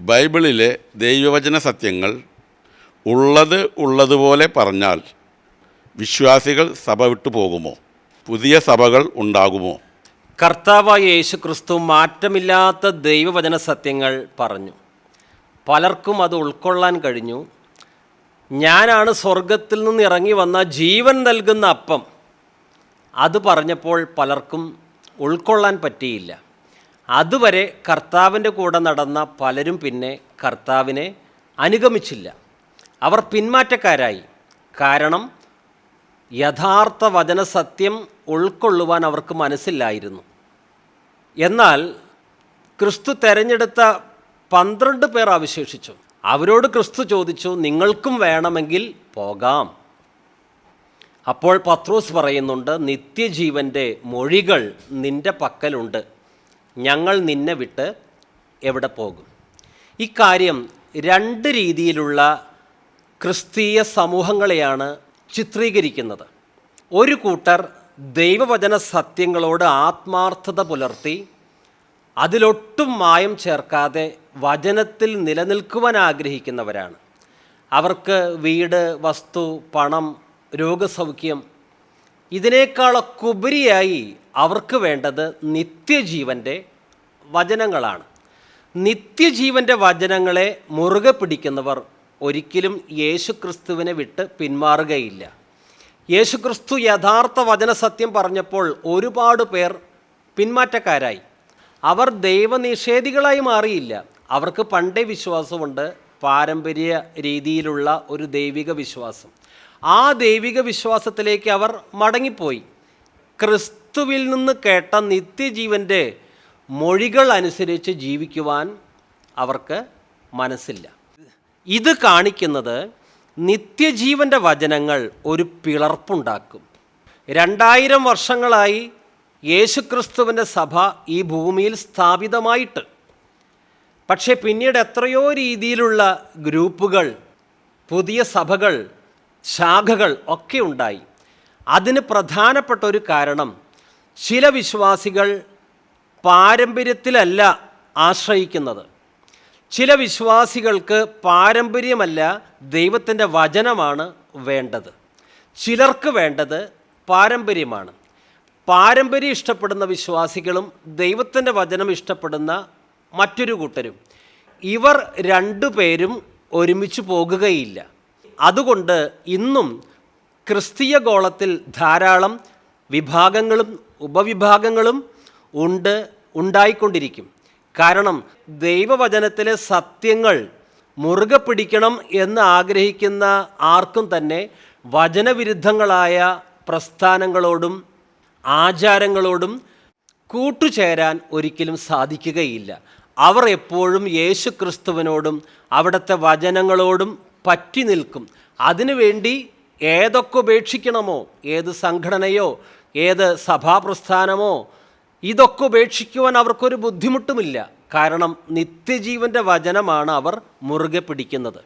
ബൈബിളിലെ ദൈവവചന സത്യങ്ങൾ ഉള്ളത് ഉള്ളതുപോലെ പറഞ്ഞാൽ വിശ്വാസികൾ സഭ വിട്ടു പോകുമോ? പുതിയ സഭകൾ ഉണ്ടാകുമോ? കർത്താവായ യേശു ക്രിസ്തു മാറ്റമില്ലാത്ത ദൈവവചന സത്യങ്ങൾ പറഞ്ഞു. പലർക്കും അത് ഉൾക്കൊള്ളാൻ കഴിഞ്ഞു. ഞാനാണ് സ്വർഗത്തിൽ നിന്ന് ഇറങ്ങി വന്ന ജീവൻ നൽകുന്ന അപ്പം. അത് പറഞ്ഞപ്പോൾ പലർക്കും ഉൾക്കൊള്ളാൻ പറ്റിയില്ല. അതുവരെ കർത്താവിന്റെ കൂടെ നടന്ന പലരും പിന്നെ കർത്താവിനെ അനുഗമിച്ചില്ല. അവർ പിന്മാറ്റക്കാരായി. കാരണം യഥാർത്ഥ വചനസത്യം ഉൾക്കൊള്ളുവാൻ അവർക്ക് മനസ്സില്ലായിരുന്നു. എന്നാൽ ക്രിസ്തു തെരഞ്ഞെടുത്ത പന്ത്രണ്ട് പേർ അവശേഷിച്ചു. അവരോട് ക്രിസ്തു ചോദിച്ചു നിങ്ങൾക്കും വേണമെങ്കിൽ പോകാം. അപ്പോൾ പത്രോസ് പറയുന്നുണ്ട് നിത്യജീവന്റെ മൊഴികൾ നിന്റെ പക്കലുണ്ട്. ഞങ്ങൾ നിന്നെ വിട്ട് എവിടെ പോകും? ഇക്കാര്യം രണ്ട് രീതിയിലുള്ള ക്രിസ്തീയ സമൂഹങ്ങളെയാണ് ചിത്രീകരിക്കുന്നത്. ഒരു കൂട്ടർ ദൈവവചന സത്യങ്ങളോട് ആത്മാർത്ഥത പുലർത്തി അതിലൊട്ടും മായം ചേർക്കാതെ വചനത്തിൽ നിലനിൽക്കുവാൻ ആഗ്രഹിക്കുന്നവരാണ്. അവർക്ക് വീട് വസ്തു പണം രോഗസൗഖ്യം. ഇതിനേക്കാളൊക്കെ ഉപരിയായി അവർക്ക് വേണ്ടത് നിത്യജീവന്റെ വചനങ്ങളാണ്. നിത്യജീവന്റെ വചനങ്ങളെ മുറുകെ പിടിക്കുന്നവർ ഒരിക്കലും യേശുക്രിസ്തുവിനെ വിട്ട് പിന്മാറുകയില്ല. യേശുക്രിസ്തു യഥാർത്ഥ വചനസത്യം പറഞ്ഞപ്പോൾ ഒരുപാട് പേർ പിന്മാറ്റക്കാരായി. അവർ ദൈവനിഷേധികളായി മാറിയില്ല. അവർക്ക് പണ്ടേ വിശ്വാസമുണ്ട് പാരമ്പര്യ രീതിയിലുള്ള ഒരു ദൈവിക വിശ്വാസം. ആ ദൈവിക വിശ്വാസത്തിലേക്ക് അവർ മടങ്ങിപ്പോയി. ക്രിസ്തുവിൽ നിന്ന് കേട്ട നിത്യജീവന്റെ മൊഴികൾ അനുസരിച്ച് ജീവിക്കുവാൻ അവർക്ക് മനസ്സില്ല. ഇത് കാണിക്കുന്നത് നിത്യജീവന്റെ വചനങ്ങൾ ഒരു പിളർപ്പുണ്ടാക്കും. രണ്ടായിരം വർഷങ്ങളായി യേശുക്രിസ്തുവിന്റെ സഭ ഈ ഭൂമിയിൽ സ്ഥാപിതമായിട്ട് പക്ഷേ പിന്നീട് എത്രയോ രീതിയിലുള്ള ഗ്രൂപ്പുകൾ പുതിയ സഭകൾ ശാഖകൾ ഒക്കെ ഉണ്ടായി. അതിന് പ്രധാനപ്പെട്ട ഒരു കാരണം ചില വിശ്വാസികൾ പാരമ്പര്യത്തിലല്ല ആശ്രയിക്കുന്നത്. ചില വിശ്വാസികൾക്ക് പാരമ്പര്യമല്ല ദൈവത്തിന്റെ വചനമാണ് വേണ്ടത്. ചിലർക്ക് വേണ്ടത് പാരമ്പര്യമാണ്. പാരമ്പര്യം ഇഷ്ടപ്പെടുന്ന വിശ്വാസികളും ദൈവത്തിന്റെ വചനം ഇഷ്ടപ്പെടുന്ന മറ്റൊരു കൂട്ടരും. ഇവർ രണ്ടുപേരും ഒരുമിച്ച് പോകുകയില്ല. അതുകൊണ്ട് ഇന്നും ക്രിസ്തീയ ഗോളത്തിൽ ധാരാളം വിഭാഗങ്ങളും ഉപവിഭാഗങ്ങളും ഉണ്ട് ഉണ്ടായിക്കൊണ്ടിരിക്കും. കാരണം ദൈവവചനത്തിലെ സത്യങ്ങൾ മുറുകെ പിടിക്കണം എന്ന് ആഗ്രഹിക്കുന്ന ആർക്കും തന്നെ വചനവിരുദ്ധങ്ങളായ പ്രസ്ഥാനങ്ങളോടും ആചാരങ്ങളോടും കൂട്ടുചേരാൻ ഒരിക്കലും സാധിക്കുകയില്ല. അവർ എപ്പോഴും യേശു ക്രിസ്തുവിനോടും അവിടുത്തെ വചനങ്ങളോടും പറ്റി നിൽക്കും. അതിനുവേണ്ടി ഏതൊക്കെ ഉപേക്ഷിക്കണമോ? ഏത് സംഘടനയോ? ഏത് സഭാപ്രസ്ഥാനമോ? ഇതൊക്കെ ഉപേക്ഷിക്കുവാൻ അവർക്കൊരു ബുദ്ധിമുട്ടുമില്ല. കാരണം നിത്യജീവന്റെ വചനമാണ് അവർ മുറുകെ പിടിക്കുന്നത്.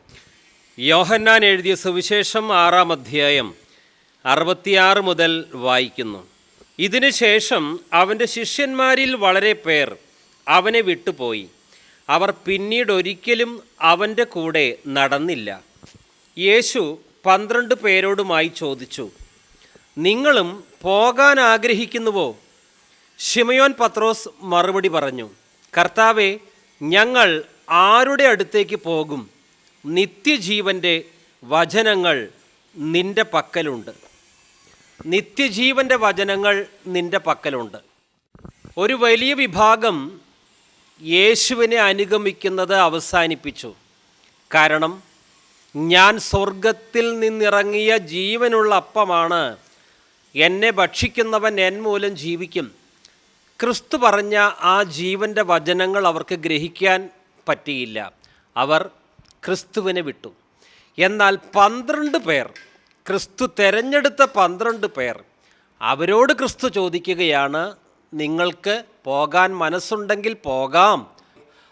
യോഹന്നാൻ എഴുതിയ സുവിശേഷം ആറാം അധ്യായം അറുപത്തിയാറ് മുതൽ വായിക്കുന്നു. ഇതിനുശേഷം അവന്റെ ശിഷ്യന്മാരിൽ വളരെ പേർ അവനെ വിട്ടുപോയി. അവർ പിന്നീടൊരിക്കലും അവന്റെ കൂടെ നടന്നില്ല. യേശു പന്ത്രണ്ട് പേരോടുമായി ചോദിച്ചു നിങ്ങളും പോകാൻ ആഗ്രഹിക്കുന്നുവോ? ഷിമയോൻ പത്രോസ് മറുപടി പറഞ്ഞു കർത്താവെ ഞങ്ങൾ ആരുടെ അടുത്തേക്ക് പോകും? നിത്യജീവന്റെ വചനങ്ങൾ നിന്റെ പക്കലുണ്ട്. നിത്യജീവന്റെ വചനങ്ങൾ നിന്റെ പക്കലുണ്ട്. ഒരു വലിയ വിഭാഗം യേശുവിനെ അനുഗമിക്കുന്നത് അവസാനിപ്പിച്ചു. കാരണം ഞാൻ സ്വർഗത്തിൽ നിന്നിറങ്ങിയ ജീവനുള്ള അപ്പമാണ്. എന്നെ ഭക്ഷിക്കുന്നവൻ എൻ മൂലം ജീവിക്കും. ക്രിസ്തു പറഞ്ഞ ആ ജീവന്റെ വചനങ്ങൾ അവർക്ക് ഗ്രഹിക്കാൻ പറ്റിയില്ല. അവർ ക്രിസ്തുവിനെ വിട്ടു. എന്നാൽ പന്ത്രണ്ട് പേർ ക്രിസ്തു തിരഞ്ഞെടുത്ത പന്ത്രണ്ട് പേർ അവരോട് ക്രിസ്തു ചോദിക്കുകയാണ് നിങ്ങൾക്ക് പോകാൻ മനസ്സുണ്ടെങ്കിൽ പോകാം.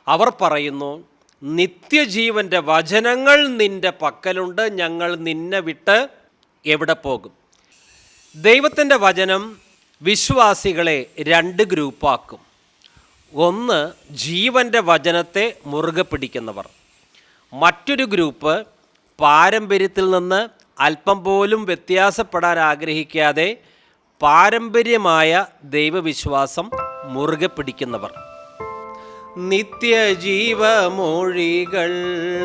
അവർ പറയുന്നു നിത്യജീവന്റെ വചനങ്ങൾ നിന്റെ പക്കലുണ്ട് ഞങ്ങൾ നിന്നെ വിട്ട് എവിടെ പോകും? ദൈവത്തിന്റെ വചനം വിശ്വാസികളെ രണ്ട് ഗ്രൂപ്പാക്കും. ഒന്ന് ജീവന്റെ വചനത്തെ മുറുകെ പിടിക്കുന്നവർ. മറ്റൊരു ഗ്രൂപ്പ് പാരമ്പര്യത്തിൽ നിന്ന് അല്പം പോലും വ്യത്യാസപ്പെടാൻ ആഗ്രഹിക്കാതെ പാരമ്പര്യമായ ദൈവവിശ്വാസം മുറുകെ പിടിക്കുന്നവർ. നിത്യജീവമൊഴികൾ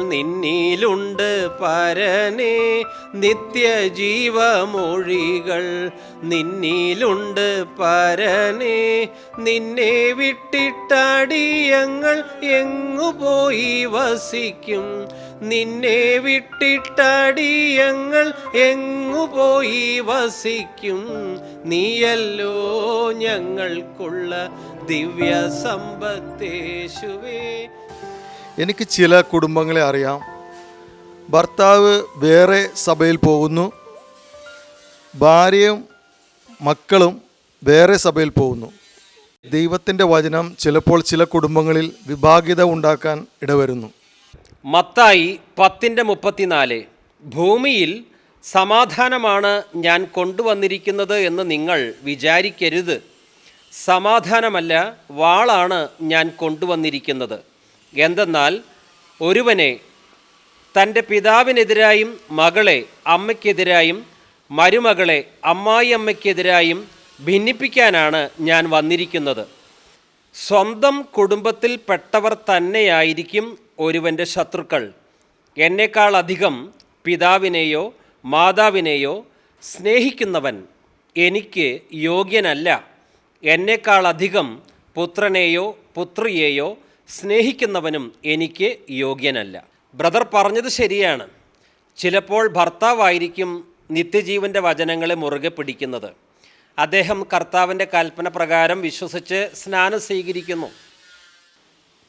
നിന്നിലുണ്ട് പരനെ. നിത്യജീവമൊഴികൾ നിന്നിലുണ്ട് പരനെ. നിന്നെ വിട്ടിട്ടടിയങ്ങൾ എങ്ങു പോയി വസിക്കും. നിന്നെ വിട്ടിട്ടടിയങ്ങൾ എങ്ങു പോയി വസിക്കും. നീയല്ലോ ഞങ്ങൾക്കുള്ള ദിവ്യ സമ്പത്തേശുവേ. എനിക്ക് ചില കുടുംബങ്ങളെ അറിയാം. ഭർത്താവ് വേറെ സഭയിൽ പോകുന്നു. ഭാര്യയും മക്കളും വേറെ സഭയിൽ പോകുന്നു. ദൈവത്തിന്റെ വചനം ചിലപ്പോൾ ചില കുടുംബങ്ങളിൽ വിഭാഗിത ഉണ്ടാക്കാൻ ഇടവരുന്നു. മത്തായി പത്തിന്റെ മുപ്പത്തിനാല് ഭൂമിയിൽ സമാധാനമാണ് ഞാൻ കൊണ്ടുവന്നിരിക്കുന്നത് എന്ന് നിങ്ങൾ വിചാരിക്കരുത്. സമാധാനമല്ല വാളാണ് ഞാൻ കൊണ്ടുവന്നിരിക്കുന്നത്. എന്തെന്നാൽ ഒരുവനെ തന്റെ പിതാവിനെതിരായും മകളെ അമ്മയ്ക്കെതിരായും മരുമകളെ അമ്മായി അമ്മയ്ക്കെതിരായും ഭിന്നിപ്പിക്കാനാണ് ഞാൻ വന്നിരിക്കുന്നത്. സ്വന്തം കുടുംബത്തിൽ പെട്ടവർ തന്നെയായിരിക്കും ഒരുവന്റെ ശത്രുക്കൾ. എന്നേക്കാൾ അധികം പിതാവിനെയോ മാതാവിനെയോ സ്നേഹിക്കുന്നവൻ എനിക്ക് യോഗ്യനല്ല. എന്നേക്കാൾ അധികം പുത്രനെയോ പുത്രിയെയോ സ്നേഹിക്കുന്നവനും എനിക്ക് യോഗ്യനല്ല. ബ്രദർ പറഞ്ഞത് ശരിയാണ്. ചിലപ്പോൾ ഭർത്താവായിരിക്കും നിത്യജീവന്റെ വചനങ്ങളെ മുറുകെ പിടിക്കുന്നത്. അദ്ദേഹം കർത്താവിന്റെ കൽപ്പന പ്രകാരം വിശ്വസിച്ച് സ്നാനം സ്വീകരിക്കുന്നു.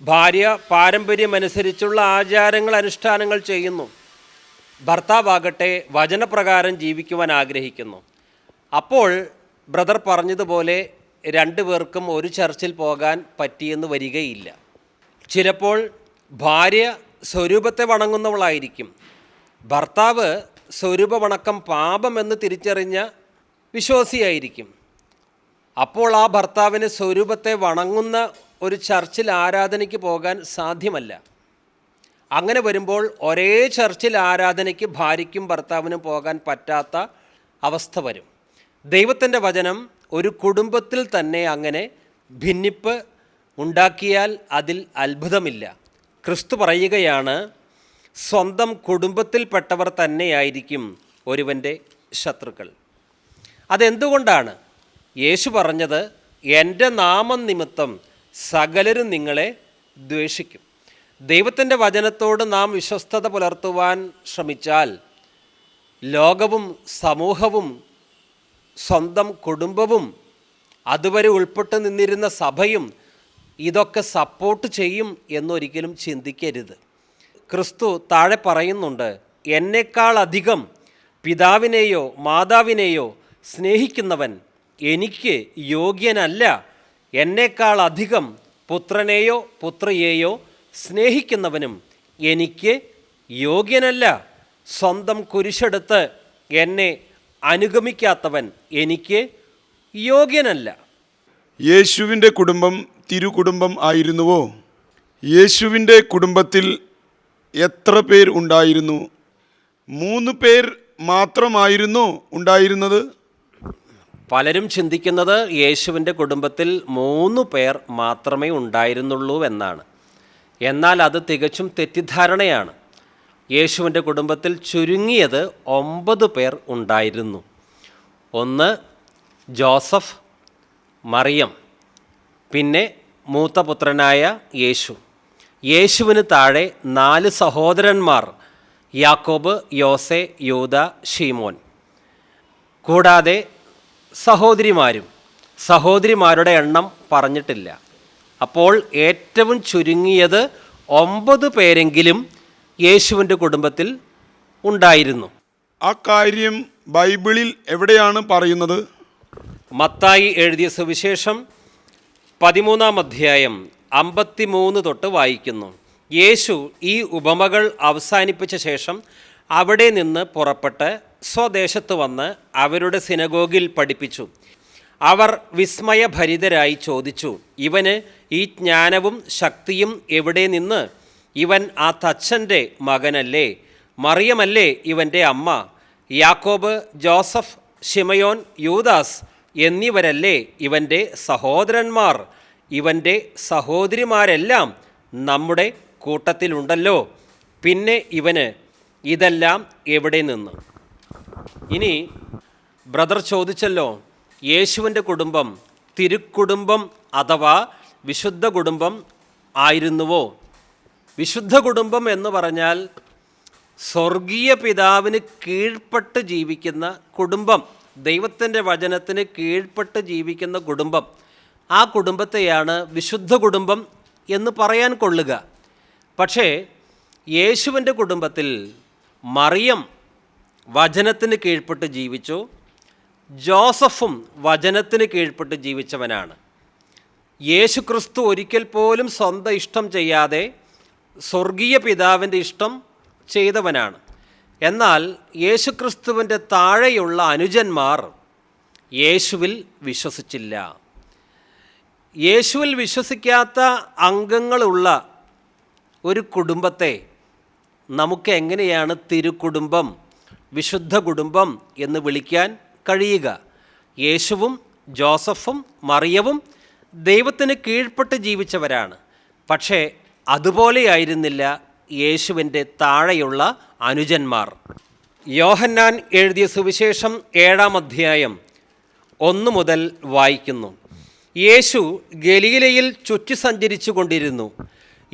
ഭാര്യ പാരമ്പര്യമനുസരിച്ചുള്ള ആചാരങ്ങൾ അനുഷ്ഠാനങ്ങൾ ചെയ്യുന്നു. ഭർത്താവാകട്ടെ വചനപ്രകാരം ജീവിക്കുവാൻ ആഗ്രഹിക്കുന്നു. അപ്പോൾ ബ്രദർ പറഞ്ഞതുപോലെ രണ്ടു പേർക്കും ഒരു ചർച്ചിൽ പോകാൻ പറ്റിയെന്ന് വരികയില്ല. ചിലപ്പോൾ ഭാര്യ സ്വരൂപത്തെ വണങ്ങുന്നവളായിരിക്കും. ഭർത്താവ് സ്വരൂപ വണക്കം പാപമെന്ന് തിരിച്ചറിഞ്ഞ വിശ്വാസിയായിരിക്കും. അപ്പോൾ ആ ഭർത്താവിന് സ്വരൂപത്തെ വണങ്ങുന്ന ഒരു ചർച്ചിൽ ആരാധനയ്ക്ക് പോകാൻ സാധ്യമല്ല. അങ്ങനെ വരുമ്പോൾ ഒരേ ചർച്ചിൽ ആരാധനയ്ക്ക് ഭാര്യയ്ക്കും ഭർത്താവിനും പോകാൻ പറ്റാത്ത അവസ്ഥ വരും. ദൈവത്തിന്റെ വചനം ഒരു കുടുംബത്തിൽ തന്നെ അങ്ങനെ ഭിന്നിപ്പ് ഉണ്ടാക്കിയാൽ അതിൽ അത്ഭുതമില്ല. ക്രിസ്തു പറയുകയാണ് സ്വന്തം കുടുംബത്തിൽപ്പെട്ടവർ തന്നെയായിരിക്കും ഒരുവന്റെ ശത്രുക്കൾ. അതെന്തുകൊണ്ടാണ്? യേശു പറഞ്ഞത് എന്റെ നാമം നിമിത്തം സകലരും നിങ്ങളെ ദ്വേഷിക്കും. ദൈവത്തിന്റെ വചനത്തോട് നാം വിശ്വസ്തത പുലർത്തുവാൻ ശ്രമിച്ചാൽ ലോകവും സമൂഹവും സ്വന്തം കുടുംബവും അതുവരെ ഉൾപ്പെട്ട് നിന്നിരുന്ന സഭയും ഇതൊക്കെ സപ്പോർട്ട് ചെയ്യും എന്നൊരിക്കലും ചിന്തിക്കരുത്. ക്രിസ്തു താഴെ പറയുന്നുണ്ട് എന്നേക്കാൾ അധികം പിതാവിനെയോ മാതാവിനെയോ സ്നേഹിക്കുന്നവൻ എനിക്ക് യോഗ്യനല്ല. എന്നേക്കാൾ അധികം പുത്രനെയോ പുത്രിയെയോ സ്നേഹിക്കുന്നവനും എനിക്ക് യോഗ്യനല്ല. സ്വന്തം കുരിശെടുത്ത് എന്നെ അനുഗമിക്കാത്തവൻ എനിക്ക് യോഗ്യനല്ല. യേശുവിന്റെ കുടുംബം തിരുകുടുംബം ആയിരുന്നുവോ? യേശുവിന്റെ കുടുംബത്തിൽ എത്ര പേർ ഉണ്ടായിരുന്നു? മൂന്ന് പേർ മാത്രമായിരുന്നു ഉണ്ടായിരുന്നത്? പലരും ചിന്തിക്കുന്നത് യേശുവിന്റെ കുടുംബത്തിൽ മൂന്ന് പേർ മാത്രമേ ഉണ്ടായിരുന്നുള്ളൂ എന്നാണ്. എന്നാൽ അത് തികച്ചും തെറ്റിദ്ധാരണയാണ്. യേശുവിന്റെ കുടുംബത്തിൽ ചുരുങ്ങിയത് ഒമ്പത് പേർ ഉണ്ടായിരുന്നു. ഒന്ന് ജോസഫ് മറിയം പിന്നെ മൂത്തപുത്രനായ യേശു. യേശുവിന് താഴെ നാല് സഹോദരന്മാർ യാക്കോബ് യോസെ യൂത ഷീമോൻ കൂടാതെ സഹോദരിമാരും സഹോദരിമാരുടെ എണ്ണം പറഞ്ഞിട്ടില്ല. അപ്പോൾ ഏറ്റവും ചുരുങ്ങിയത് ഒമ്പത് പേരെങ്കിലും യേശുവിന്റെ കുടുംബത്തിൽ ഉണ്ടായിരുന്നു. ആ കാര്യം ബൈബിളിൽ എവിടെയാണ് പറയുന്നത്? മത്തായി എഴുതിയ സുവിശേഷം പതിമൂന്നാം അധ്യായം അമ്പത്തിമൂന്ന് തൊട്ട് വായിക്കുന്നു. യേശു ഈ ഉപമകൾ അവസാനിപ്പിച്ച ശേഷം അവിടെ നിന്ന് പുറപ്പെട്ട് സ്വദേശത്ത് വന്ന് അവരുടെ സിനഗോഗിൽ പഠിപ്പിച്ചു. അവർ വിസ്മയഭരിതരായി ചോദിച്ചു ഇവന് ഈ ജ്ഞാനവും ശക്തിയും എവിടെ നിന്ന് ഇവൻ ആ തച്ഛന്റെ മകനല്ലേ? മറിയമല്ലേ ഇവന്റെ അമ്മ? യാക്കോബ് ജോസഫ് ഷിമയോൻ യൂദാസ് എന്നിവരല്ലേ ഇവന്റെ സഹോദരന്മാർ? ഇവന്റെ സഹോദരിമാരെല്ലാം നമ്മുടെ കൂട്ടത്തിലുണ്ടല്ലോ. പിന്നെ ഇവന് ഇതെല്ലാം എവിടെ നിന്ന്? ഇനി ബ്രദർ ചോദിച്ചല്ലോ യേശുവിന്റെ കുടുംബം തിരുക്കുടുംബം അഥവാ വിശുദ്ധ കുടുംബം ആയിരുന്നുവോ? വിശുദ്ധ കുടുംബം എന്ന് പറഞ്ഞാൽ സ്വർഗീയ പിതാവിന് കീഴ്പ്പെട്ട് ജീവിക്കുന്ന കുടുംബം ദൈവത്തിന്റെ വചനത്തിന് കീഴ്പ്പെട്ട് ജീവിക്കുന്ന കുടുംബം. ആ കുടുംബത്തെയാണ് വിശുദ്ധ കുടുംബം എന്ന് പറയാൻ കൊള്ളുക. പക്ഷേ യേശുവിന്റെ കുടുംബത്തിൽ മറിയം വചനത്തിന് കീഴ്പ്പെട്ട് ജീവിച്ചു ജോസഫും വചനത്തിന് കീഴ്പ്പെട്ട് ജീവിച്ചവനാണ്. യേശു ക്രിസ്തു ഒരിക്കൽ പോലും സ്വന്തം ഇഷ്ടം ചെയ്യാതെ സ്വർഗീയ പിതാവിന്റെ ഇഷ്ടം ചെയ്തവനാണ്. എന്നാൽ യേശുക്രിസ്തുവിന്റെ താഴെയുള്ള അനുജന്മാർ യേശുവിൽ വിശ്വസിച്ചില്ല. യേശുവിൽ വിശ്വസിക്കാത്ത അംഗങ്ങളുള്ള ഒരു കുടുംബത്തെ നമുക്ക് എങ്ങനെയാണ് തിരുക്കുടുംബം വിശുദ്ധ കുടുംബം എന്ന് വിളിക്കാൻ കഴിയുക? യേശുവും ജോസഫും മറിയവും ദൈവത്തിന് കീഴ്പ്പെട്ട് ജീവിച്ചവരാണ്. പക്ഷേ അതുപോലെയായിരുന്നില്ല യേശുവിന്റെ താഴെയുള്ള അനുജന്മാർ. യോഹന്നാൻ എഴുതിയ സുവിശേഷം ഏഴാം അധ്യായം ഒന്ന് മുതൽ വായിക്കുന്നു. യേശു ഗലീലയിൽ ചുറ്റി സഞ്ചരിച്ചു കൊണ്ടിരുന്നു.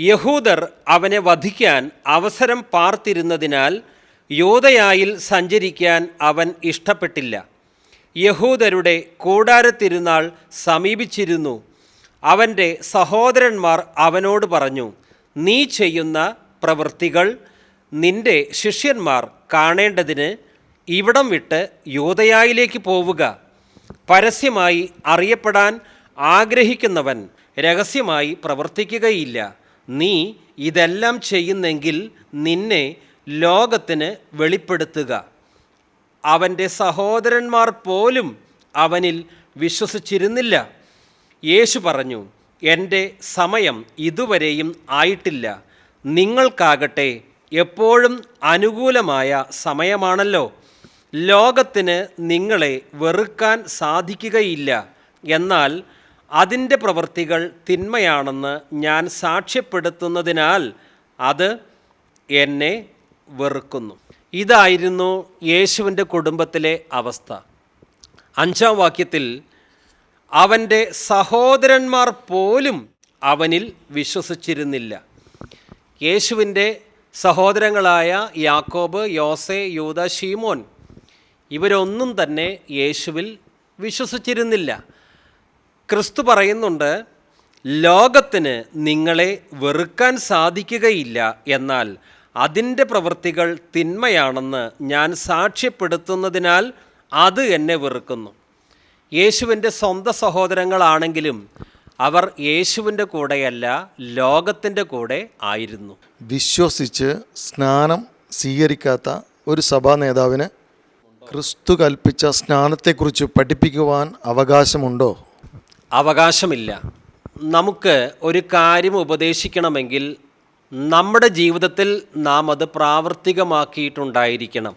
യഹൂദർ അവനെ വധിക്കാൻ അവസരം പാർത്തിരുന്നതിനാൽ യോധയായിൽ സഞ്ചരിക്കാൻ അവൻ ഇഷ്ടപ്പെട്ടില്ല. യഹൂദരുടെ കൂടാരത്തിരുന്നാൾ സമീപിച്ചിരുന്നു. അവന്റെ സഹോദരന്മാർ അവനോട് പറഞ്ഞു നീ ചെയ്യുന്ന പ്രവൃത്തികൾ നിന്റെ ശിഷ്യന്മാർ കാണേണ്ടതിന് ഇവിടം വിട്ട് യോധയായിലേക്ക് പോവുക. പരസ്യമായി അറിയപ്പെടാൻ ആഗ്രഹിക്കുന്നവൻ രഹസ്യമായി പ്രവർത്തിക്കുകയില്ല. നീ ഇതെല്ലാം ചെയ്യുന്നെങ്കിൽ നിന്നെ ലോകത്തിന് വെളിപ്പെടുത്തുക. അവന്റെ സഹോദരന്മാർ പോലും അവനിൽ വിശ്വസിച്ചിരുന്നില്ല. യേശു പറഞ്ഞു എന്റെ സമയം ഇതുവരെയും ആയിട്ടില്ല. നിങ്ങൾക്കാകട്ടെ എപ്പോഴും അനുകൂലമായ സമയമാണല്ലോ. ലോകത്തിന് നിങ്ങളെ വെറുക്കാൻ സാധിക്കുകയില്ല. എന്നാൽ അതിന്റെ പ്രവൃത്തികൾ തിന്മയാണെന്ന് ഞാൻ സാക്ഷ്യപ്പെടുത്തുന്നതിനാൽ അത് എന്നെ വെറുക്കുന്നു. ഇതായിരുന്നു യേശുവിന്റെ കുടുംബത്തിലെ അവസ്ഥ. അഞ്ചാം വാക്യത്തിൽ അവന്റെ സഹോദരന്മാർ പോലും അവനിൽ വിശ്വസിച്ചിരുന്നില്ല. യേശുവിന്റെ സഹോദരങ്ങളായ യാക്കോബ് യോസെ യൂത ഷീമോൻ ഇവരൊന്നും തന്നെ യേശുവിൽ വിശ്വസിച്ചിരുന്നില്ല. ക്രിസ്തു പറയുന്നുണ്ട് ലോകത്തിന് നിങ്ങളെ വെറുക്കാൻ സാധിക്കുകയില്ല. എന്നാൽ അതിന്റെ പ്രവൃത്തികൾ തിന്മയാണെന്ന് ഞാൻ സാക്ഷ്യപ്പെടുത്തുന്നതിനാൽ അത് എന്നെ വെറുക്കുന്നു. യേശുവിന്റെ സ്വന്തം സഹോദരങ്ങളാണെങ്കിലും അവർ യേശുവിന്റെ കൂടെയല്ല ലോകത്തിന്റെ കൂടെ ആയിരുന്നു. വിശ്വസിച്ച് സ്നാനം സ്വീകരിക്കാത്ത ഒരു സഭാ നേതാവിന് ക്രിസ്തു കൽപ്പിച്ച സ്നാനത്തെക്കുറിച്ച് പഠിപ്പിക്കുവാൻ അവകാശമുണ്ടോ? അവകാശമില്ല. നമുക്ക് ഒരു കാര്യം ഉപദേശിക്കണമെങ്കിൽ നമ്മുടെ ജീവിതത്തിൽ നാം അത് പ്രാവർത്തികമാക്കിയിട്ടുണ്ടായിരിക്കണം.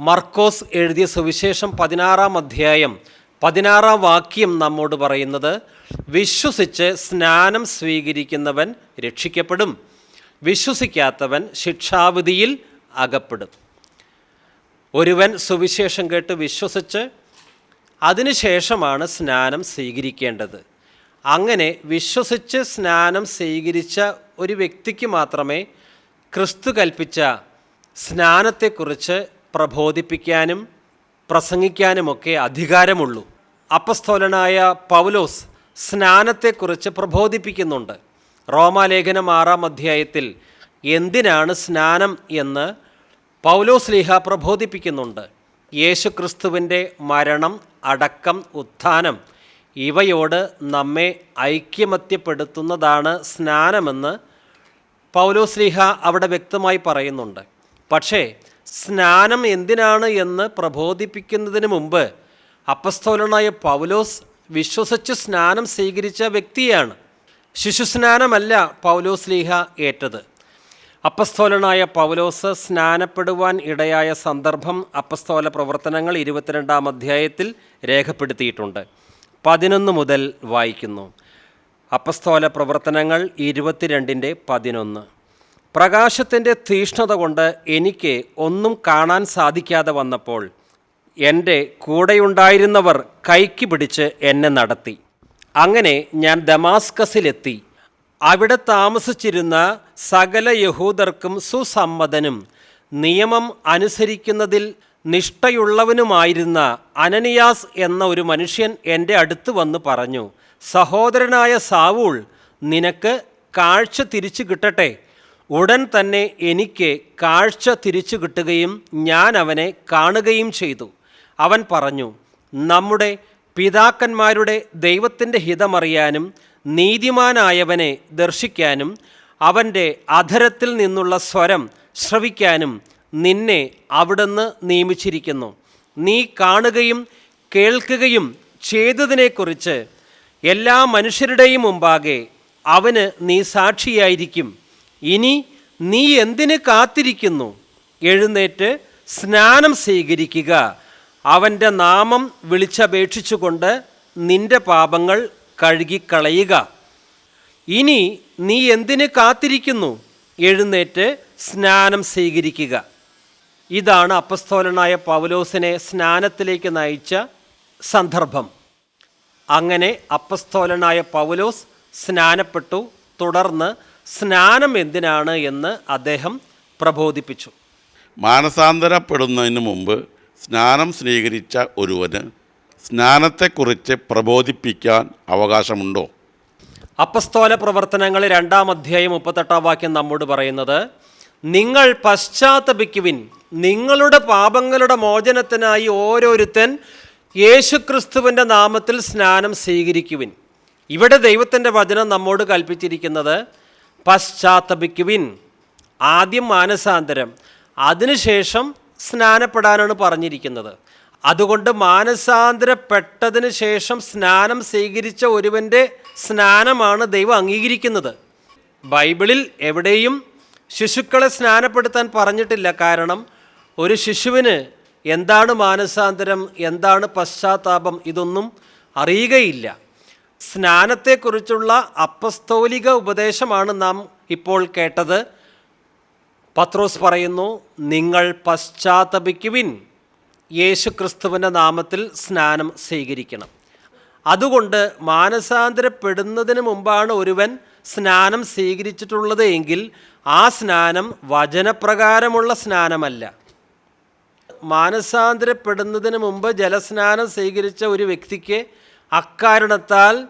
മർക്കോസ് എഴുതിയ സുവിശേഷം പതിനാറാം അധ്യായം പതിനാറാം വാക്യം നമ്മോട് പറയുന്നത് വിശ്വസിച്ച് സ്നാനം സ്വീകരിക്കുന്നവൻ രക്ഷിക്കപ്പെടും. വിശ്വസിക്കാത്തവൻ ശിക്ഷാവിധിയിൽ അകപ്പെടും. ഒരുവൻ സുവിശേഷം കേട്ട് വിശ്വസിച്ച് അതിനുശേഷമാണ് സ്നാനം സ്വീകരിക്കേണ്ടത്. അങ്ങനെ വിശ്വസിച്ച് സ്നാനം സ്വീകരിച്ച ഒരു വ്യക്തിക്ക് മാത്രമേ ക്രിസ്തു കൽപ്പിച്ച സ്നാനത്തെക്കുറിച്ച് പ്രബോധിപ്പിക്കാനും പ്രസംഗിക്കാനുമൊക്കെ അധികാരമുള്ളൂ. അപ്പസ്തോലനായ പൗലോസ് സ്നാനത്തെക്കുറിച്ച് പ്രബോധിപ്പിക്കുന്നുണ്ട്. റോമാലേഖനം ആറാം അധ്യായത്തിൽ എന്തിനാണ് സ്നാനം എന്ന് പൗലോസ് ലീഹ പ്രബോധിപ്പിക്കുന്നുണ്ട്. യേശു ക്രിസ്തുവിന്റെ മരണം അടക്കം ഉത്ഥാനം ഇവയോട് നമ്മെ ഐക്യമത്യപ്പെടുത്തുന്നതാണ് സ്നാനമെന്ന് പൗലോസ് ലീഹ അവിടെ വ്യക്തമായി പറയുന്നുണ്ട്. പക്ഷേ സ്നാനം എന്തിനാണ് എന്ന് പ്രബോധിപ്പിക്കുന്നതിന് മുമ്പ് അപ്പസ്തോലനായ പൗലോസ് വിശ്വസിച്ച് സ്നാനം സ്വീകരിച്ച വ്യക്തിയാണ്. ശിശുസ്നാനമല്ല പൗലോസ് ലീഹ ഏറ്റത്. അപ്പസ്തോലനായ പൗലോസ് സ്നാനപ്പെടുവാൻ ഇടയായ സന്ദർഭം അപ്പസ്തോല പ്രവർത്തനങ്ങൾ ഇരുപത്തിരണ്ടാം അധ്യായത്തിൽ രേഖപ്പെടുത്തിയിട്ടുണ്ട്. പതിനൊന്ന് മുതൽ വായിക്കുന്നു. അപ്പസ്തോല പ്രവർത്തനങ്ങൾ ഇരുപത്തിരണ്ടിന്റെ പതിനൊന്ന്. പ്രകാശത്തിന്റെ തീഷ്ണത കൊണ്ട് എനിക്ക് ഒന്നും കാണാൻ സാധിക്കാതെ വന്നപ്പോൾ എന്റെ കൂടെയുണ്ടായിരുന്നവർ കൈക്ക് പിടിച്ച് എന്നെ നടത്തി. അങ്ങനെ ഞാൻ ദമാസ്കസിലെത്തി. അവിടെ താമസിച്ചിരുന്ന സകല യഹൂദർക്കും സുസമ്മതനും നിയമം അനുസരിക്കുന്നതിൽ നിഷ്ഠയുള്ളവനുമായിരുന്ന അനനിയാസ് എന്ന ഒരു മനുഷ്യൻ എന്റെ അടുത്ത് വന്ന് പറഞ്ഞു സഹോദരനായ സാവൂൾ നിനക്ക് കാഴ്ച തിരിച്ചു കിട്ടട്ടെ. ഉടൻ തന്നെ എനിക്ക് കാഴ്ച തിരിച്ചു കിട്ടുകയും ഞാൻ അവനെ കാണുകയും ചെയ്തു. അവൻ പറഞ്ഞു നമ്മുടെ പിതാക്കന്മാരുടെ ദൈവത്തിന്റെ ഹിതമറിയാനും നീതിമാനായവനെ ദർശിക്കാനും അവന്റെ അധരത്തിൽ നിന്നുള്ള സ്വരം ശ്രവിക്കാനും നിന്നെ അവിടുന്ന് നിയമിച്ചിരിക്കുന്നു. നീ കാണുകയും കേൾക്കുകയും ചെയ്തതിനെക്കുറിച്ച് എല്ലാ മനുഷ്യരുടെയും മുമ്പാകെ അവന് നീ സാക്ഷിയായിരിക്കും. ഇനി നീ എന്തിന് കാത്തിരിക്കുന്നു? എഴുന്നേറ്റ് സ്നാനം സ്വീകരിക്കുക. അവന്റെ നാമം വിളിച്ചപേക്ഷിച്ചുകൊണ്ട് നിന്റെ പാപങ്ങൾ കഴുകിക്കളയുക. ഇനി നീ എന്തിന് കാത്തിരിക്കുന്നു? എഴുന്നേറ്റ് സ്നാനം സ്വീകരിക്കുക. ഇതാണ് അപ്പസ്തോലനായ പൗലോസിനെ സ്നാനത്തിലേക്ക് നയിച്ച സന്ദർഭം. അങ്ങനെ അപ്പസ്തോലനായ പൗലോസ് സ്നാനപ്പെട്ടു. തുടർന്ന് സ്നാനം എന്തിനാണ് എന്ന് അദ്ദേഹം പ്രബോധിപ്പിച്ചു. മാനസാന്തരപ്പെടുന്നതിന് മുമ്പ് സ്നാനം സ്വീകരിച്ച ഒരുവന് സ്നാനത്തെക്കുറിച്ച് പ്രബോധിപ്പിക്കാൻ അവകാശമുണ്ടോ? അപ്പസ്തോല പ്രവർത്തനങ്ങൾ രണ്ടാം അധ്യായം മുപ്പത്തെട്ടാം വാക്യം നമ്മോട് പറയുന്നത് നിങ്ങൾ പശ്ചാത്തപിക്കുവിൻ നിങ്ങളുടെ പാപങ്ങളുടെ മോചനത്തിനായി ഓരോരുത്തൻ യേശുക്രിസ്തുവിന്റെ നാമത്തിൽ സ്നാനം സ്വീകരിക്കുവിൻ. ഇവിടെ ദൈവത്തിന്റെ വചനം നമ്മോട് കൽപ്പിച്ചിരിക്കുന്നത് പശ്ചാത്തപിക്കുവിൻ. ആദ്യം മാനസാന്തരം. അതിനുശേഷം സ്നാനപ്പെടാനാണ് പറഞ്ഞിരിക്കുന്നത്. അതുകൊണ്ട് മാനസാന്തരപ്പെട്ടതിന് ശേഷം സ്നാനം സ്വീകരിച്ച ഒരുവന്റെ സ്നാനമാണ് ദൈവം അംഗീകരിക്കുന്നത്. ബൈബിളിൽ എവിടെയും ശിശുക്കളെ സ്നാനപ്പെടുത്താൻ പറഞ്ഞിട്ടില്ല. കാരണം ഒരു ശിശുവിന് എന്താണ് മാനസാന്തരം എന്താണ് പശ്ചാത്താപം ഇതൊന്നും അറിയുകയില്ല. സ്നാനത്തെക്കുറിച്ചുള്ള അപ്പസ്തോലിക ഉപദേശമാണ് നാം ഇപ്പോൾ കേട്ടത്. പത്രോസ് പറയുന്നു നിങ്ങൾ പശ്ചാത്തപിക്കുവിൻ. യേശു ക്രിസ്തുവിന്റെ നാമത്തിൽ സ്നാനം സ്വീകരിക്കണം. അതുകൊണ്ട് മാനസാന്തരപ്പെടുന്നതിന് മുമ്പാണ് ഒരുവൻ സ്നാനം സ്വീകരിച്ചിട്ടുള്ളത് എങ്കിൽ ആ സ്നാനം വചനപ്രകാരമുള്ള സ്നാനമല്ല. മാനസാന്തരപ്പെടുന്നതിന് മുമ്പ് ജലസ്നാനം സ്വീകരിച്ച ഒരു വ്യക്തിക്ക് അക്കാരണത്താൽ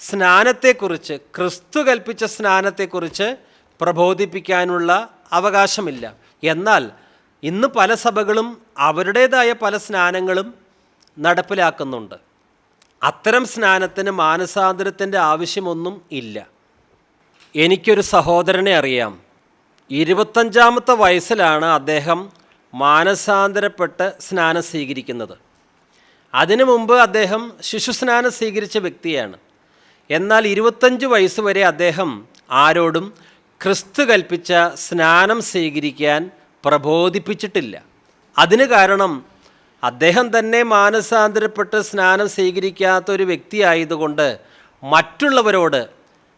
സ്നാനത്തെക്കുറിച്ച് ക്രിസ്തു കൽപ്പിച്ച സ്നാനത്തെക്കുറിച്ച് പ്രബോധിപ്പിക്കാനുള്ള അവകാശമില്ല. എന്നാൽ ഇന്ന് പല സഭകളും അവരുടേതായ പല സ്നാനങ്ങളും നടപ്പിലാക്കുന്നുണ്ട്. അത്തരം സ്നാനത്തിന് മാനസാന്തരത്തിന്റെ ആവശ്യമൊന്നും ഇല്ല. എനിക്കൊരു സഹോദരനെ അറിയാം. ഇരുപത്തഞ്ചാമത്തെ വയസ്സിലാണ് അദ്ദേഹം മാനസാന്തരപ്പെട്ട് സ്നാനം സ്വീകരിക്കുന്നത്. അതിനു മുമ്പ് അദ്ദേഹം ശിശുസ്നാനം സ്വീകരിച്ച വ്യക്തിയാണ്. എന്നാൽ ഇരുപത്തഞ്ച് വയസ്സ് വരെ അദ്ദേഹം ആരോടും ക്രിസ്തു കൽപ്പിച്ച സ്നാനം സ്വീകരിക്കാൻ പ്രബോധിപ്പിച്ചിട്ടില്ല. അതിന് കാരണം അദ്ദേഹം തന്നെ മാനസാന്തരപ്പെട്ട് സ്നാനം സ്വീകരിക്കാത്ത ഒരു വ്യക്തിയായതുകൊണ്ട് മറ്റുള്ളവരോട്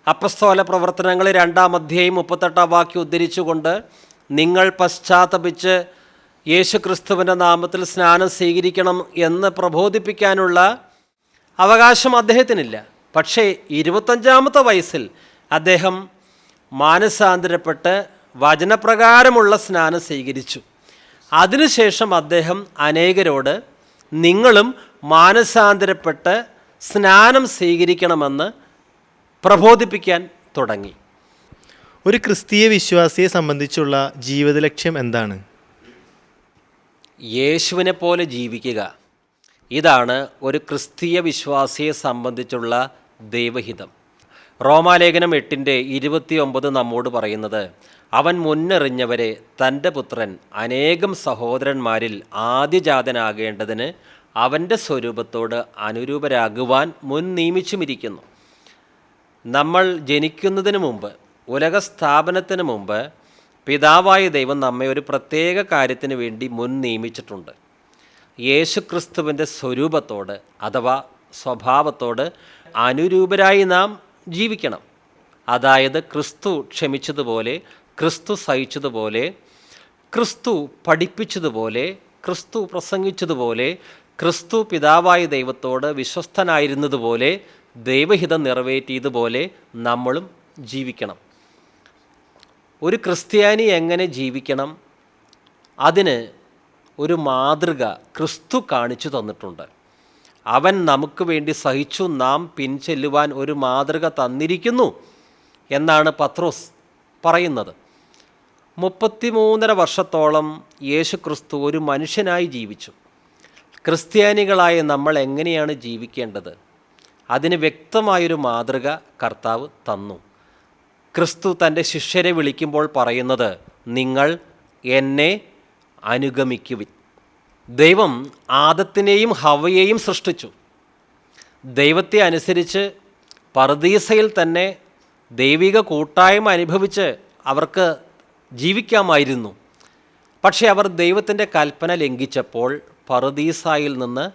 അപ്രസ്തോല പ്രവർത്തനങ്ങൾ രണ്ടാം അധ്യായം മുപ്പത്തെട്ടാം വാക്യം ഉദ്ധരിച്ചുകൊണ്ട് നിങ്ങൾ പശ്ചാത്തപിച്ച് യേശു ക്രിസ്തുവിന്റെ നാമത്തിൽ സ്നാനം സ്വീകരിക്കണം എന്ന് പ്രബോധിപ്പിക്കാനുള്ള അവകാശം അദ്ദേഹത്തിനില്ല. പക്ഷേ ഇരുപത്തഞ്ചാമത്തെ വയസ്സിൽ അദ്ദേഹം മാനസാന്തരപ്പെട്ട് വചനപ്രകാരമുള്ള സ്നാനം സ്വീകരിച്ചു. അതിനുശേഷം അദ്ദേഹം അനേകരോട് നിങ്ങളും മാനസാന്തരപ്പെട്ട് സ്നാനം സ്വീകരിക്കണമെന്ന് പ്രബോധിപ്പിക്കാൻ തുടങ്ങി. ഒരു ക്രിസ്തീയ വിശ്വാസിയെ സംബന്ധിച്ചുള്ള ജീവിത ലക്ഷ്യം എന്താണ്? യേശുവിനെ പോലെ ജീവിക്കുക. ഇതാണ് ഒരു ക്രിസ്തീയ വിശ്വാസിയെ സംബന്ധിച്ചുള്ള ദൈവഹിതം. റോമാലേഖനം എട്ടിന്റെ ഇരുപത്തിയൊമ്പത് നമ്മോട് പറയുന്നത് അവൻ മുന്നെറിഞ്ഞവരെ തന്റെ പുത്രൻ അനേകം സഹോദരന്മാരിൽ ആദ്യജാതനാകേണ്ടതിന് അവന്റെ സ്വരൂപത്തോട് അനുരൂപരാകുവാൻ മുൻ നിയമിച്ചുമിരിക്കുന്നു. നമ്മൾ ജനിക്കുന്നതിന് മുമ്പ് ഉലക സ്ഥാപനത്തിന് മുമ്പ് പിതാവായ ദൈവം നമ്മെ ഒരു പ്രത്യേക കാര്യത്തിന് വേണ്ടി മുൻ നിയമിച്ചിട്ടുണ്ട്. യേശുക്രിസ്തുവിന്റെ സ്വരൂപത്തോട് അഥവാ സ്വഭാവത്തോട് അനുരൂപരായി നാം ജീവിക്കണം. അതായത് ക്രിസ്തു ക്ഷമിച്ചതുപോലെ ക്രിസ്തു സഹിച്ചതുപോലെ ക്രിസ്തു പഠിപ്പിച്ചതുപോലെ ക്രിസ്തു പ്രസംഗിച്ചതുപോലെ ക്രിസ്തു പിതാവായ ദൈവത്തോട് വിശ്വസ്തനായിരുന്നതുപോലെ ദൈവഹിതം നിറവേറ്റിയതുപോലെ നമ്മളും ജീവിക്കണം. ഒരു ക്രിസ്ത്യാനി എങ്ങനെ ജീവിക്കണം? അതിന് ഒരു മാതൃക ക്രിസ്തു കാണിച്ചു തന്നിട്ടുണ്ട്. അവൻ നമുക്ക് വേണ്ടി സഹിച്ചു നാം പിൻചെല്ലുവാൻ ഒരു മാതൃക തന്നിരിക്കുന്നു എന്നാണ് പത്രോസ് പറയുന്നത്. മുപ്പത്തിമൂന്നര വർഷത്തോളം യേശു ക്രിസ്തു ഒരു മനുഷ്യനായി ജീവിച്ചു. ക്രിസ്ത്യാനികളായ നമ്മൾ എങ്ങനെയാണ് ജീവിക്കേണ്ടത്? അതിന് വ്യക്തമായൊരു മാതൃക കർത്താവ് തന്നു. ക്രിസ്തു തന്റെ ശിഷ്യരെ വിളിക്കുമ്പോൾ പറയുന്നത് നിങ്ങൾ എന്നെ അനുഗമിക്കുവിൻ. ദൈവം ആദത്തിനെയും ഹവയെയും സൃഷ്ടിച്ചു. ദൈവത്തെ അനുസരിച്ച് പർദീസയിൽ തന്നെ ദൈവിക കൂട്ടായ്മ അനുഭവിച്ച് അവർക്ക് ജീവിക്കാമായിരുന്നു. പക്ഷേ അവർ ദൈവത്തിന്റെ കൽപ്പന ലംഘിച്ചപ്പോൾ പർദീസായിൽ നിന്ന്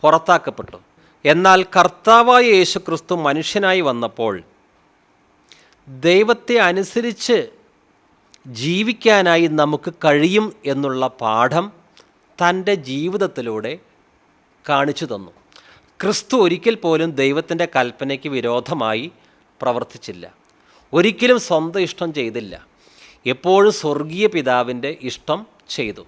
പുറത്താക്കപ്പെട്ടു. എന്നാൽ കർത്താവായ യേശു ക്രിസ്തു മനുഷ്യനായി വന്നപ്പോൾ ദൈവത്തെ അനുസരിച്ച് ജീവിക്കാനായി നമുക്ക് കഴിയും എന്നുള്ള പാഠം തന്റെ ജീവിതത്തിലൂടെ കാണിച്ചു തന്നു. ക്രിസ്തു ഒരിക്കൽ പോലും ദൈവത്തിന്റെ കൽപ്പനയ്ക്ക് വിരോധമായി പ്രവർത്തിച്ചില്ല. ഒരിക്കലും സ്വന്തം ഇഷ്ടം ചെയ്തില്ല. എപ്പോഴും സ്വർഗീയ പിതാവിന്റെ ഇഷ്ടം ചെയ്തു.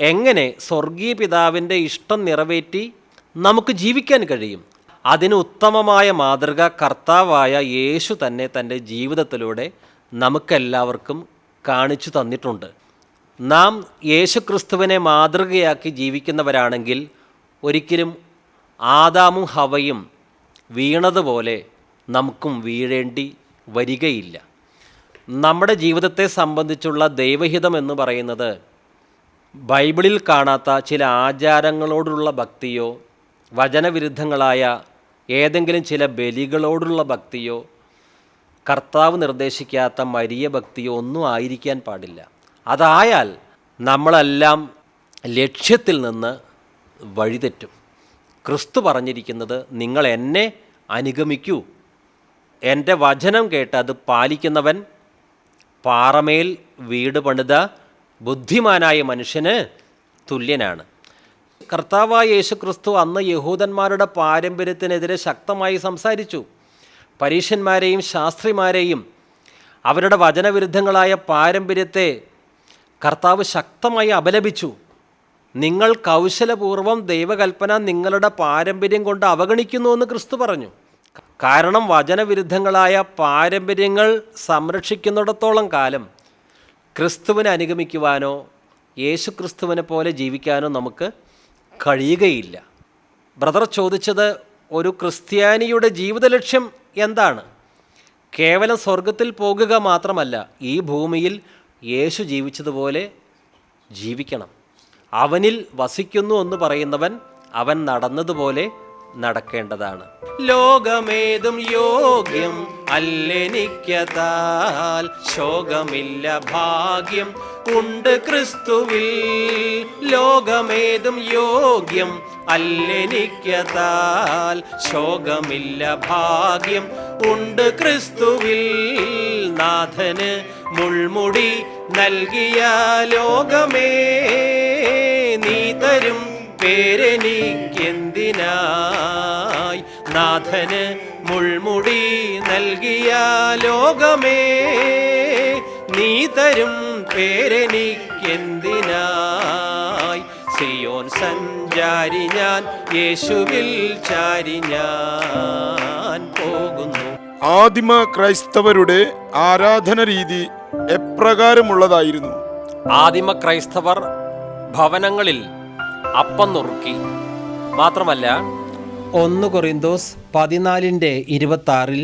എങ്ങനെ സ്വർഗീയ പിതാവിന്റെ ഇഷ്ടം നിറവേറ്റി നമുക്ക് ജീവിക്കാൻ കഴിയും? അതിന് ഉത്തമമായ മാതൃക കർത്താവായ യേശു തന്നെ തന്റെ ജീവിതത്തിലൂടെ നമുക്കെല്ലാവർക്കും കാണിച്ചു തന്നിട്ടുണ്ട്. നാം യേശുക്രിസ്തുവിനെ മാതൃകയാക്കി ജീവിക്കുന്നവരാണെങ്കിൽ ഒരിക്കലും ആദാമും ഹവയും വീണതുപോലെ നമുക്കും വീഴേണ്ടി വരികയില്ല. നമ്മുടെ ജീവിതത്തെ സംബന്ധിച്ചുള്ള ദൈവഹിതം എന്ന് പറയുന്നത് ബൈബിളിൽ കാണാത്ത ചില ആചാരങ്ങളോടുള്ള ഭക്തിയോ വചനവിരുദ്ധങ്ങളായ ഏതെങ്കിലും ചില ബലികളോടുള്ള ഭക്തിയോ കർത്താവ് നിർദ്ദേശിക്കാത്ത മരിയ ഭക്തിയോ ഒന്നും ആയിരിക്കാൻ പാടില്ല. അതായാൽ നമ്മളെല്ലാം ലക്ഷ്യത്തിൽ നിന്ന് വഴിതെറ്റും. ക്രിസ്തു പറഞ്ഞിരിക്കുന്നത് നിങ്ങൾ എന്നെ അനുഗമിക്കൂ. എന്റെ വചനം കേട്ട് അത് പാലിക്കുന്നവൻ പാറമേൽ വീട് പണിത ബുദ്ധിമാനായ മനുഷ്യന് തുല്യനാണ്. കർത്താവായ യേശു ക്രിസ്തു അന്ന് യഹൂദന്മാരുടെ പാരമ്പര്യത്തിനെതിരെ ശക്തമായി സംസാരിച്ചു. പരീക്ഷന്മാരെയും ശാസ്ത്രിമാരെയും അവരുടെ വചനവിരുദ്ധങ്ങളായ പാരമ്പര്യത്തെ കർത്താവ് ശക്തമായി അപലപിച്ചു. നിങ്ങൾ കൗശലപൂർവം ദൈവകൽപ്പന നിങ്ങളുടെ പാരമ്പര്യം കൊണ്ട് അവഗണിക്കുന്നു എന്ന് ക്രിസ്തു പറഞ്ഞു. കാരണം വചനവിരുദ്ധങ്ങളായ പാരമ്പര്യങ്ങൾ സംരക്ഷിക്കുന്നിടത്തോളം കാലം ക്രിസ്തുവിനെ അനുഗമിക്കുവാനോ യേശു ക്രിസ്തുവിനെ പോലെ ജീവിക്കാനോ നമുക്ക് കഴിയുകയില്ല. ബ്രദർ ചോദിച്ചത് ഒരു ക്രിസ്ത്യാനിയുടെ ജീവിത ലക്ഷ്യം എന്താണ്? കേവലം സ്വർഗത്തിൽ പോകുക മാത്രമല്ല ഈ ഭൂമിയിൽ യേശു ജീവിച്ചതുപോലെ ജീവിക്കണം. അവനിൽ വസിക്കുന്നു എന്ന് പറയുന്നവൻ അവൻ നടന്നതുപോലെ നടക്കേണ്ടതാണ്. ലോകമേതും യോഗ്യം അല്ലെനിക്കതാൽ ശോകമില്ല ഭാഗ്യം ഉണ്ട് ക്രിസ്തുവിൽ. ലോകമേതും യോഗ്യം അല്ലെനിക്കതാൽ ശോകമില്ല ഭാഗ്യം ഉണ്ട് ക്രിസ്തുവിൽ. നാഥന് മുൾമുടി നൽകിയ ലോകമേ നീ തരും പേരെനിക്കെന്തിനായി നാഥന് മുൾമുടി നൽകിയ ലോകമേ നീ തരും പേരെനിക്കെന്തിനായി സിയോൻ സഞ്ചാരി ഞാൻ യേശുവിൽ ചാരി ഞാൻ പോകുന്നു. ആദിമ ക്രൈസ്തവരുടെ ആരാധന രീതി എപ്രകാരമുള്ളതായിരുന്നു? ആദിമ ക്രൈസ്തവർ ഭവനങ്ങളിൽ അപ്പം നുറുക്കി മാത്രമല്ല ഒന്ന് കൊറിന്തോസ് പതിനാലിന്റെ ഇരുപത്തി ആറിൽ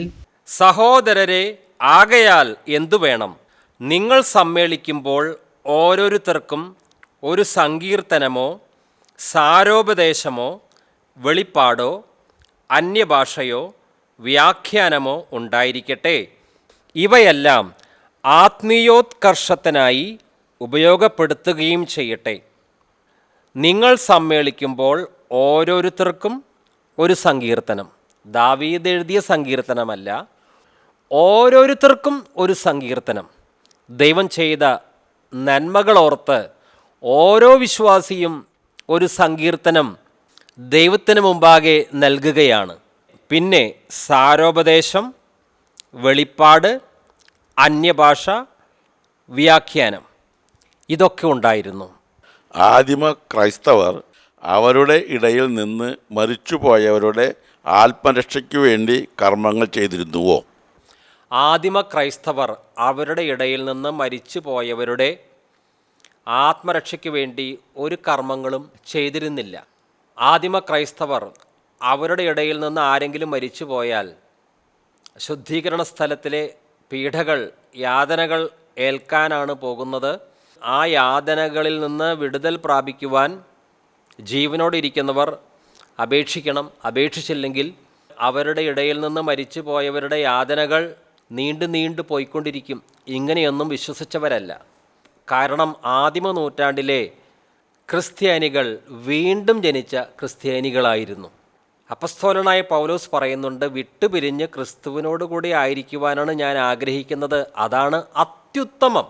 സഹോദരരെ ആകയാൽ എന്തു വേണം? നിങ്ങൾ സമ്മേളിക്കുമ്പോൾ ഓരോരുത്തർക്കും ഒരു സങ്കീർത്തനമോ സാരോപദേശമോ വെളിപ്പാടോ അന്യഭാഷയോ വ്യാഖ്യാനമോ ഉണ്ടായിരിക്കട്ടെ. ഇവയെല്ലാം ആത്മീയോത്കർഷത്തിനായി ഉപയോഗപ്പെടുത്തുകയും ചെയ്യട്ടെ. നിങ്ങൾ സമ്മേളിക്കുമ്പോൾ ഓരോരുത്തർക്കും ഒരു സങ്കീർത്തനം. ദാവീദ് എഴുതിയ സങ്കീർത്തനമല്ല ഓരോരുത്തർക്കും ഒരു സങ്കീർത്തനം. ദൈവം ചെയ്ത നന്മകളോർത്ത് ഓരോ വിശ്വാസിയും ഒരു സങ്കീർത്തനം ദൈവത്തിന് മുമ്പാകെ നൽകുകയാണ്. പിന്നെ സാരോപദേശം വെളിപ്പാട് അന്യഭാഷ വ്യാഖ്യാനം. ഇതൊക്കെ ഉണ്ടായിരുന്നു. ആദിമ ക്രൈസ്തവർ അവരുടെ ഇടയിൽ നിന്ന് മരിച്ചുപോയവരുടെ ആത്മരക്ഷയ്ക്കു വേണ്ടി കർമ്മങ്ങൾ ചെയ്തിരുന്നുവോ? ആദിമ ക്രൈസ്തവർ അവരുടെ ഇടയിൽ നിന്ന് മരിച്ചു പോയവരുടെ ആത്മരക്ഷയ്ക്ക് വേണ്ടി ഒരു കർമ്മങ്ങളും ചെയ്തിരുന്നില്ല. ആദിമ ക്രൈസ്തവർ അവരുടെ ഇടയിൽ നിന്ന് ആരെങ്കിലും മരിച്ചു പോയാൽ ശുദ്ധീകരണ സ്ഥലത്തിലെ പീഡകൾ യാതനകൾ ഏൽക്കാനാണ് പോകുന്നത്. ആ യാതനകളിൽ നിന്ന് വിടുതൽ പ്രാപിക്കുവാൻ ജീവനോടിരിക്കുന്നവർ അപേക്ഷിക്കണം. അപേക്ഷിച്ചില്ലെങ്കിൽ അവരുടെ ഇടയിൽ നിന്ന് മരിച്ചു പോയവരുടെ യാതനകൾ നീണ്ടു നീണ്ടു പോയിക്കൊണ്ടിരിക്കും. ഇങ്ങനെയൊന്നും വിശ്വസിച്ചവരല്ല. കാരണം ആദിമ നൂറ്റാണ്ടിലെ ക്രിസ്ത്യാനികൾ വീണ്ടും ജനിച്ച ക്രിസ്ത്യാനികളായിരുന്നു. അപ്പസ്തോലനായ പൗലോസ് പറയുന്നുണ്ട് വിട്ടുപിരിഞ്ഞ് ക്രിസ്തുവിനോട് കൂടി ആയിരിക്കുവാനാണ് ഞാൻ ആഗ്രഹിക്കുന്നത്. അതാണ് അത്യുത്തമം.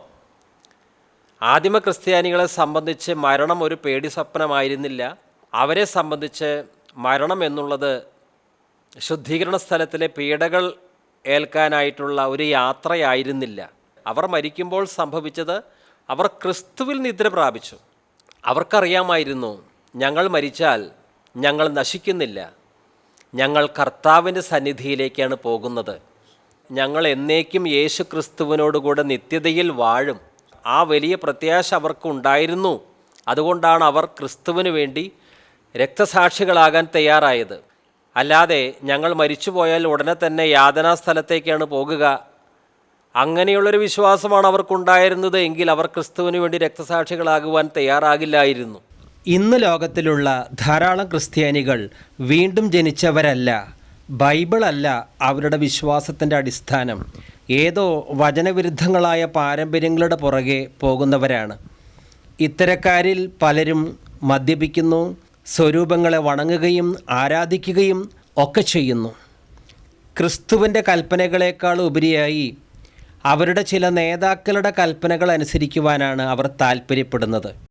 ആദിമ ക്രിസ്ത്യാനികളെ സംബന്ധിച്ച് മരണം ഒരു പേടി സ്വപ്നമായിരുന്നില്ല. അവരെ സംബന്ധിച്ച് മരണം എന്നുള്ളത് ശുദ്ധീകരണ സ്ഥലത്തിലെ പീഡകൾ ഏൽക്കാനായിട്ടുള്ള ഒരു യാത്രയായിരുന്നില്ല. അവർ മരിക്കുമ്പോൾ സംഭവിച്ചത് അവർ ക്രിസ്തുവിൽ നിദ്ര പ്രാപിച്ചു. അവർക്കറിയാമായിരുന്നു ഞങ്ങൾ മരിച്ചാൽ ഞങ്ങൾ നശിക്കുന്നില്ല. ഞങ്ങൾ കർത്താവിന്റെ സന്നിധിയിലേക്കാണ് പോകുന്നത്. ഞങ്ങൾ എന്നേക്കും യേശു ക്രിസ്തുവിനോടുകൂടെ നിത്യതയിൽ വാഴും. ആ വലിയ പ്രത്യാശ അവർക്കുണ്ടായിരുന്നു അതുകൊണ്ടാണ് അവർ ക്രിസ്തുവിന് വേണ്ടി രക്തസാക്ഷികളാകാൻ തയ്യാറായത്. അല്ലാതെ ഞങ്ങൾ മരിച്ചുപോയാൽ ഉടനെ തന്നെ യാതനാ സ്ഥലത്തേക്കാണ് പോകുക. അങ്ങനെയുള്ളൊരു വിശ്വാസമാണ് അവർക്കുണ്ടായിരുന്നത്. എങ്കിൽ അവർ ക്രിസ്തുവിന് വേണ്ടി രക്തസാക്ഷികളാകുവാൻ തയ്യാറാകില്ലായിരുന്നു. ഇന്ന് ലോകത്തിലുള്ള ധാരാളം ക്രിസ്ത്യാനികൾ വീണ്ടും ജനിച്ചവരല്ല ബൈബിളല്ല അവരുടെ വിശ്വാസത്തിന്റെ അടിസ്ഥാനം. ഏതോ വചനവിരുദ്ധങ്ങളായ പാരമ്പര്യങ്ങളുടെ പുറകെ പോകുന്നവരാണ്. ഇത്തരക്കാരിൽ പലരും മദ്യപിക്കുന്നു സ്വരൂപങ്ങളെ വണങ്ങുകയും ആരാധിക്കുകയും ഒക്കെ ചെയ്യുന്നു. ക്രിസ്തുവിന്റെ കൽപ്പനകളേക്കാൾ ഉപരിയായി അവരുടെ ചില നേതാക്കളുടെ കൽപ്പനകൾ അനുസരിക്കുവാനാണ് അവർ താല്പര്യപ്പെടുന്നത്.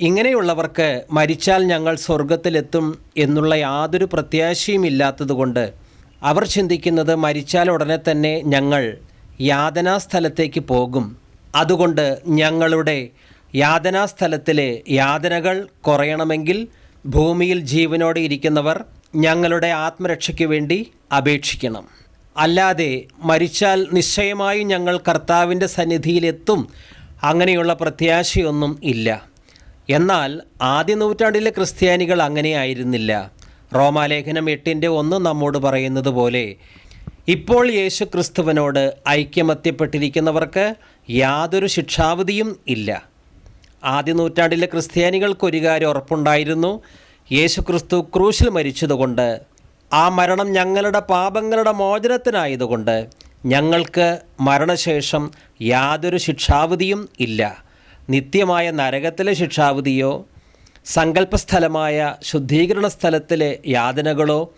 ഇങ്ങനെയുള്ളവർക്ക് മരിച്ചാൽ ഞങ്ങൾ സ്വർഗത്തിലെത്തും എന്നുള്ള യാതൊരു പ്രത്യാശയും ഇല്ലാത്തതുകൊണ്ട് അവർ ചിന്തിക്കുന്നത് മരിച്ചാൽ ഉടനെ തന്നെ ഞങ്ങൾ യാതനാ സ്ഥലത്തേക്ക് പോകും. അതുകൊണ്ട് ഞങ്ങളുടെ യാതനാ സ്ഥലത്തിലെ യാതനകൾ കുറയണമെങ്കിൽ ഭൂമിയിൽ ജീവനോടെ ഇരിക്കുന്നവർ ഞങ്ങളുടെ ആത്മരക്ഷയ്ക്ക് വേണ്ടി അപേക്ഷിക്കണം. അല്ലാതെ മരിച്ചാൽ നിശ്ചയമായും ഞങ്ങൾ കർത്താവിന്റെ സന്നിധിയിലെത്തും. അങ്ങനെയുള്ള പ്രത്യാശയൊന്നും ഇല്ല. എന്നാൽ ആദ്യ നൂറ്റാണ്ടിലെ ക്രിസ്ത്യാനികൾ അങ്ങനെയായിരുന്നില്ല. റോമാലേഖനം എട്ടിന്റെ ഒന്ന് നമ്മോട് പറയുന്നത് പോലെ ഇപ്പോൾ യേശു ക്രിസ്തുവിനോട് ഐക്യമത്യപ്പെട്ടിരിക്കുന്നവർക്ക് യാതൊരു ശിക്ഷാവധിയും ഇല്ല. ആദ്യ നൂറ്റാണ്ടിലെ ക്രിസ്ത്യാനികൾക്കൊരു കാര്യം ഉറപ്പുണ്ടായിരുന്നു. യേശു ക്രിസ്തു ക്രൂശിൽ മരിച്ചതുകൊണ്ട് ആ മരണം ഞങ്ങളുടെ പാപങ്ങളുടെ മോചനത്തിനായതുകൊണ്ട് ഞങ്ങൾക്ക് മരണശേഷം യാതൊരു ശിക്ഷാവധിയും ഇല്ല. നിത്യമായ നരകത്തിലെ ശിക്ഷാവിധിയോ സങ്കല്പസ്ഥലമായ ശുദ്ധീകരണ സ്ഥലത്തിലെ യാതനകളോ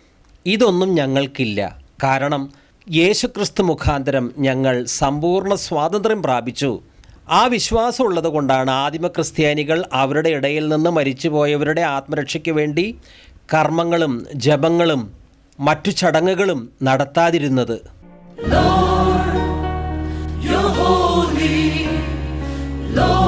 ഇതൊന്നും ഞങ്ങൾക്കില്ല. കാരണം യേശുക്രിസ്തു മുഖാന്തരം ഞങ്ങൾ സമ്പൂർണ സ്വാതന്ത്ര്യം പ്രാപിച്ചു. ആ വിശ്വാസം ഉള്ളത് കൊണ്ടാണ് ആദിമ ക്രിസ്ത്യാനികൾ അവരുടെ ഇടയിൽ നിന്ന് മരിച്ചുപോയവരുടെ ആത്മരക്ഷയ്ക്ക് വേണ്ടി കർമ്മങ്ങളും ജപങ്ങളും മറ്റു ചടങ്ങുകളും നടത്താതിരുന്നത്. Lord,